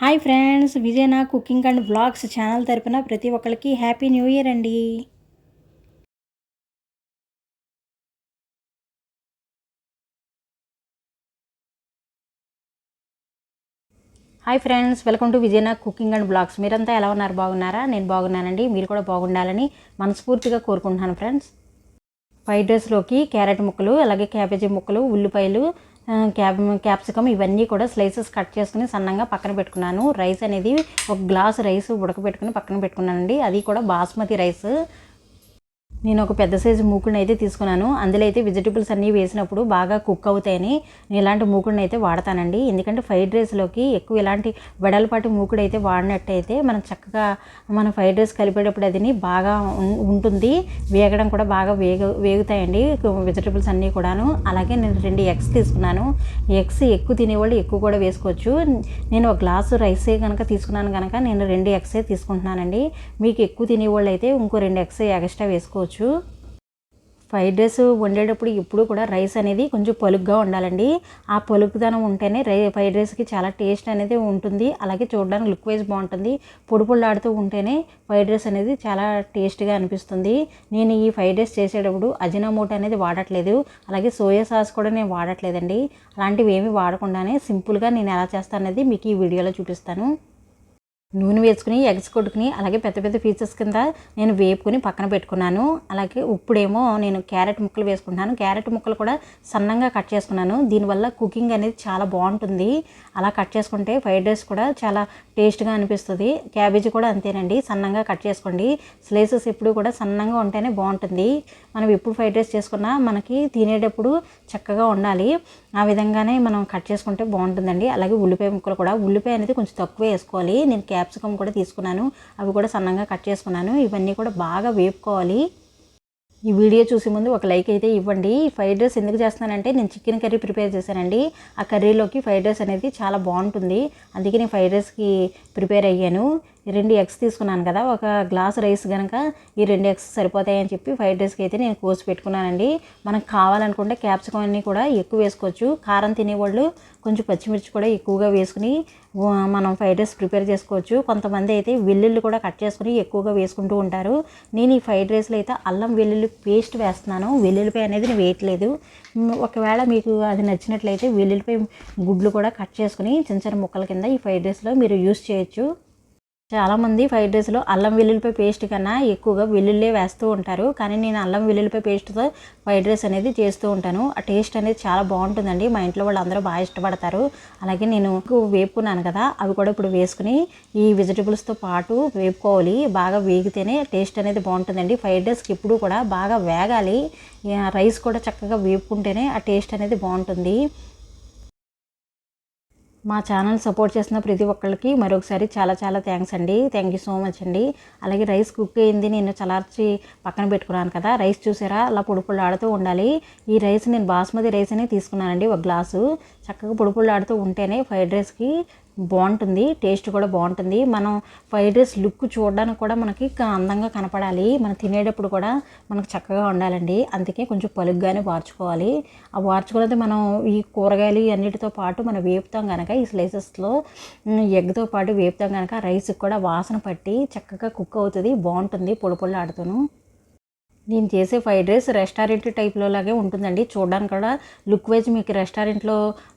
Hi friends Vijayana cooking and blogs channel తరపున ప్రతి ఒక్కరికి హ్యాపీ న్యూ ఇయర్ అండి. Hi friends welcome to Vijayana cooking and blogs మీరంతా ఎలా ఉన్నారు? బాగున్నారా? నేను బాగున్నానండి. మీరు కూడా బాగుండాలని మనస్ఫూర్తిగా కోరుకుంటున్నాను ఫ్రెండ్స్. ఫ్రైడ్ రైస్లోకి క్యారెట్ ముక్కలు అలాగే క్యాబేజీ ముక్కలు ఉల్లిపాయలు క్యాబ్ క్యాప్సికమ్ ఇవన్నీ కూడా స్లైసెస్ కట్ చేసుకుని సన్నంగా పక్కన పెట్టుకున్నాను. రైస్ అనేది ఒక గ్లాస్ రైస్ ఉడకబెట్టుకుని పక్కన పెట్టుకున్నానండి. అది కూడా బాస్మతి రైస్. నేను ఒక పెద్ద సైజు మూకుడిని అయితే తీసుకున్నాను. అందులో అయితే వెజిటబుల్స్ అన్నీ వేసినప్పుడు బాగా కుక్ అవుతాయని నేను ఇలాంటి మూకుడిని అయితే వాడతానండి. ఎందుకంటే ఫ్రైడ్ రైస్లోకి ఎక్కువ ఇలాంటి వెడల్పాటి మూకుడు అయితే వాడినట్టయితే మనం చక్కగా మన ఫ్రైడ్ రైస్ కలిపేటప్పుడు అది బాగా ఉంటుంది. వేగడం కూడా బాగా వేగ వేగుతాయండి. వెజిటబుల్స్ అన్నీ కూడాను. అలాగే నేను రెండు ఎగ్స్ తీసుకున్నాను. ఎగ్స్ ఎక్కువ తినేవాళ్ళు ఎక్కువ కూడా వేసుకోవచ్చు. నేను ఒక గ్లాసు రైసే కనుక తీసుకున్నాను కనుక నేను రెండు ఎగ్సే తీసుకుంటున్నానండి. మీకు ఎక్కువ తినేవాళ్ళు అయితే ఇంకో రెండు ఎగ్స్ ఎక్స్ట్రా వేసుకోవచ్చు. ఫ్రైడ్ రైస్ వండేటప్పుడు ఇప్పుడు కూడా రైస్ అనేది కొంచెం పలుగ్గా ఉండాలండి. ఆ పలుకుదనం ఉంటేనే రై ఫ్రైడ్ రైస్కి చాలా టేస్ట్ అనేది ఉంటుంది. అలాగే చూడడానికి లుక్ వైజ్ బాగుంటుంది. పొడి పొళ్ళాడుతూ ఉంటేనే ఫ్రైడ్ రైస్ అనేది చాలా టేస్ట్గా అనిపిస్తుంది. నేను ఈ ఫ్రైడ్ రైస్ చేసేటప్పుడు అజినామోటో అనేది వాడట్లేదు. అలాగే సోయా సాస్ కూడా నేను వాడట్లేదండి. అలాంటివి ఏమీ వాడకుండానే సింపుల్గా నేను ఎలా చేస్తాను అనేది మీకు ఈ వీడియోలో చూపిస్తాను. నూనె వేసుకుని ఎగ్స్ కొట్టుకుని అలాగే పెద్ద పెద్ద పీసెస్ కింద నేను వేపుకుని పక్కన పెట్టుకున్నాను. అలాగే ఇప్పుడేమో నేను క్యారెట్ ముక్కలు వేసుకుంటున్నాను. క్యారెట్ ముక్కలు కూడా సన్నంగా కట్ చేసుకున్నాను. దీనివల్ల కుకింగ్ అనేది చాలా బాగుంటుంది. అలా కట్ చేసుకుంటే ఫ్రైడ్ రైస్ కూడా చాలా టేస్ట్గా అనిపిస్తుంది. క్యాబేజీ కూడా అంతేనండి. సన్నంగా కట్ చేసుకోండి. స్లైసెస్ ఎప్పుడు కూడా సన్నంగా ఉంటేనే బాగుంటుంది. మనం ఎప్పుడు ఫ్రైడ్ రైస్ చేసుకున్నా మనకి తినేటప్పుడు చక్కగా ఉండాలి. ఆ విధంగానే మనం కట్ చేసుకుంటే బాగుంటుందండి. అలాగే ఉల్లిపాయ ముక్కలు కూడా. ఉల్లిపాయ అనేది కొంచెం తక్కువ వేసుకోవాలి. నేను క్యాబ్ క్యాప్సికమ్ కూడా తీసుకున్నాను. అవి కూడా సన్నంగా కట్ చేసుకున్నాను. ఇవన్నీ కూడా బాగా వేపుకోవాలి. ఈ వీడియో చూసే ముందు ఒక లైక్ అయితే ఇవ్వండి. ఫ్రైడ్ రైస్ ఎందుకు చేస్తున్నానంటే నేను చికెన్ కర్రీ ప్రిపేర్ చేశానండి. ఆ కర్రీలోకి ఫ్రైడ్ రైస్ అనేది చాలా బాగుంటుంది. అందుకే నేను ఫ్రైడ్ రైస్కి ప్రిపేర్ అయ్యాను. రెండు ఎగ్స్ తీసుకున్నాను కదా ఒక గ్లాస్ రైస్ కనుక ఈ రెండు ఎగ్స్ సరిపోతాయని చెప్పి ఫ్రైడ్ రైస్కి అయితే నేను కోసి పెట్టుకున్నానండి. మనకు కావాలనుకుంటే క్యాప్సికమ్ అన్నీ కూడా ఎక్కువ వేసుకోవచ్చు. కారం తినేవాళ్ళు కొంచెం పచ్చిమిర్చి కూడా ఎక్కువగా వేసుకుని మనం ఫ్రైడ్ రైస్ ప్రిపేర్ చేసుకోవచ్చు. కొంతమంది అయితే వెల్లుల్లి కూడా కట్ చేసుకుని ఎక్కువగా వేసుకుంటూ ఉంటారు. నేను ఈ ఫ్రైడ్ రైస్లో అయితే అల్లం వెల్లుల్లి పేస్ట్ వేస్తున్నాను. వెల్లుల్లిపాయ అనేది నేను వేయట్లేదు. ఒకవేళ మీకు అది నచ్చినట్లయితే వెల్లుల్లిపాయ గుడ్లు కూడా కట్ చేసుకుని చిన్న చిన్న ముక్కల కింద ఈ ఫ్రైడ్ రైస్లో మీరు యూస్ చేయొచ్చు. చాలామంది ఫ్రైడ్ రైస్లో అల్లం వెల్లుల్లిపాయ పేస్ట్ కన్నా ఎక్కువగా వెల్లుల్లి వేస్తూ ఉంటారు. కానీ నేను అల్లం వెల్లుల్లిపాయ పేస్ట్తో ఫ్రైడ్ రైస్ అనేది చేస్తూ ఉంటాను. ఆ టేస్ట్ అనేది చాలా బాగుంటుందండి. మా ఇంట్లో వాళ్ళు అందరూ బాగా ఇష్టపడతారు. అలాగే నేను వేపుకున్నాను కదా అవి కూడా ఇప్పుడు వేసుకుని ఈ వెజిటబుల్స్తో పాటు వేపుకోవాలి. బాగా వేగితేనే టేస్ట్ అనేది బాగుంటుందండి. ఫ్రైడ్ రైస్కి ఎప్పుడు కూడా బాగా వేగాలి. రైస్ కూడా చక్కగా వేపుకుంటేనే ఆ టేస్ట్ అనేది బాగుంటుంది. మా ఛానల్ సపోర్ట్ చేసిన ప్రతి ఒక్కరికి మరొకసారి చాలా చాలా థ్యాంక్స్ అండి. థ్యాంక్ యూ సో మచ్ అండి. అలాగే రైస్ కుక్ అయింది నేను చలార్చి పక్కన పెట్టుకున్నాను కదా. రైస్ చూసారా? అలా పొడుపుళ్ళు ఆడుతూ ఉండాలి. ఈ రైస్ నేను బాస్మతి రైస్ అనే తీసుకున్నానండి ఒక గ్లాసు. చక్కగా పొడి ఆడుతూ ఉంటేనే ఫ్రైడ్ రైస్కి బాగుంటుంది టేస్ట్ కూడా బాగుంటుంది. మనం ఫ్రైడ్ రైస్ లుక్ చూడడానికి కూడా మనకి అందంగా కనపడాలి. మనం తినేటప్పుడు కూడా మనకు చక్కగా ఉండాలండి. అందుకే కొంచెం పలుగ్గానే వార్చుకోవాలి. ఆ వార్చుకున్నది మనం ఈ కూరగాయలు అన్నిటితో పాటు మనం వేపుతాం కనుక ఈ స్లైసెస్లో ఎగ్తో పాటు వేపుతాం కనుక రైస్కి కూడా వాసన పట్టి చక్కగా కుక్ అవుతుంది బాగుంటుంది పొడి పొడి ఆడుతాను నేను చేసే ఫ్రైడ్ రైస్ రెస్టారెంట్ టైప్లో లాగే ఉంటుందండి. చూడడానికి కూడా లుక్ వైజ్ మీకు రెస్టారెంట్లో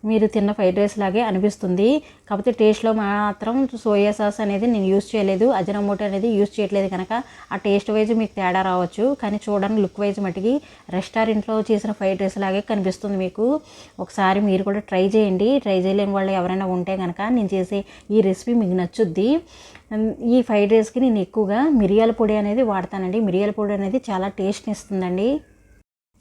మీరు తిన్న ఫ్రైడ్ రైస్ లాగే అనిపిస్తుంది. కాకపోతే టేస్ట్లో మాత్రం సోయా సాస్ అనేది నేను యూస్ చేయలేదు. అజనమోటో అనేది యూస్ చేయట్లేదు కనుక ఆ టేస్ట్ వైజ్ మీకు తేడా రావచ్చు. కానీ చూడడానికి లుక్ వైజ్ మటుకి రెస్టారెంట్లో చేసిన ఫ్రైడ్ రైస్ లాగే కనిపిస్తుంది మీకు. ఒకసారి మీరు కూడా ట్రై చేయండి. ట్రై చేయలేని వాళ్ళు ఎవరైనా ఉంటే కనుక నేను చేసే ఈ రెసిపీ మీకు నచ్చుద్ది. ఈ ఫ్రైడ్ రైస్కి నేను ఎక్కువగా మిరియాల పొడి అనేది వాడతానండి. మిరియాల పొడి అనేది చాలా టేస్ట్ని ఇస్తుందండి.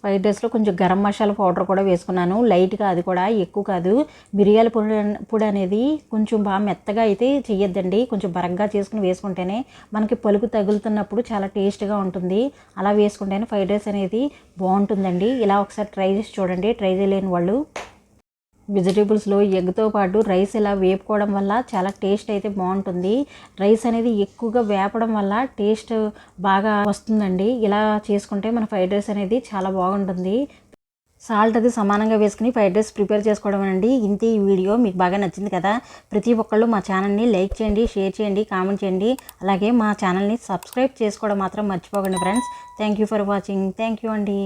ఫ్రైడ్ రైస్లో కొంచెం గరం మసాలా పౌడర్ కూడా వేసుకున్నాను. లైట్గా అది కూడా ఎక్కువ కాదు. మిరియాల పొడి పొడి అనేది కొంచెం బాగా మెత్తగా అయితే చేయొద్దండి కొంచెం బరగ్గా చేసుకుని వేసుకుంటేనే మనకి పలుకు తగులుతున్నప్పుడు చాలా టేస్ట్గా ఉంటుంది. అలా వేసుకుంటేనే ఫ్రైడ్ రైస్ అనేది బాగుంటుందండి. ఇలా ఒకసారి ట్రై చేసి చూడండి. ట్రై చేయలేని వాళ్ళు వెజిటేబుల్స్లో ఎగ్తో పాటు రైస్ ఇలా వేపుకోవడం వల్ల చాలా టేస్ట్ అయితే బాగుంటుంది. రైస్ అనేది ఎక్కువగా వేపడం వల్ల టేస్ట్ బాగా వస్తుందండి. ఇలా చేసుకుంటే మన ఫ్రైడ్ రైస్ అనేది చాలా బాగుంటుంది. సాల్ట్ అది సమానంగా వేసుకుని ఫ్రైడ్ రైస్ ప్రిపేర్ చేసుకోవడం అండి ఇంతే ఈ వీడియో. మీకు బాగా నచ్చింది కదా? ప్రతి ఒక్కళ్ళు మా ఛానల్ని లైక్ చేయండి షేర్ చేయండి కామెంట్ చేయండి. అలాగే మా ఛానల్ని సబ్స్క్రైబ్ చేసుకోవడం మాత్రం మర్చిపోకండి friends. Thank you for watching. Thank you అండి.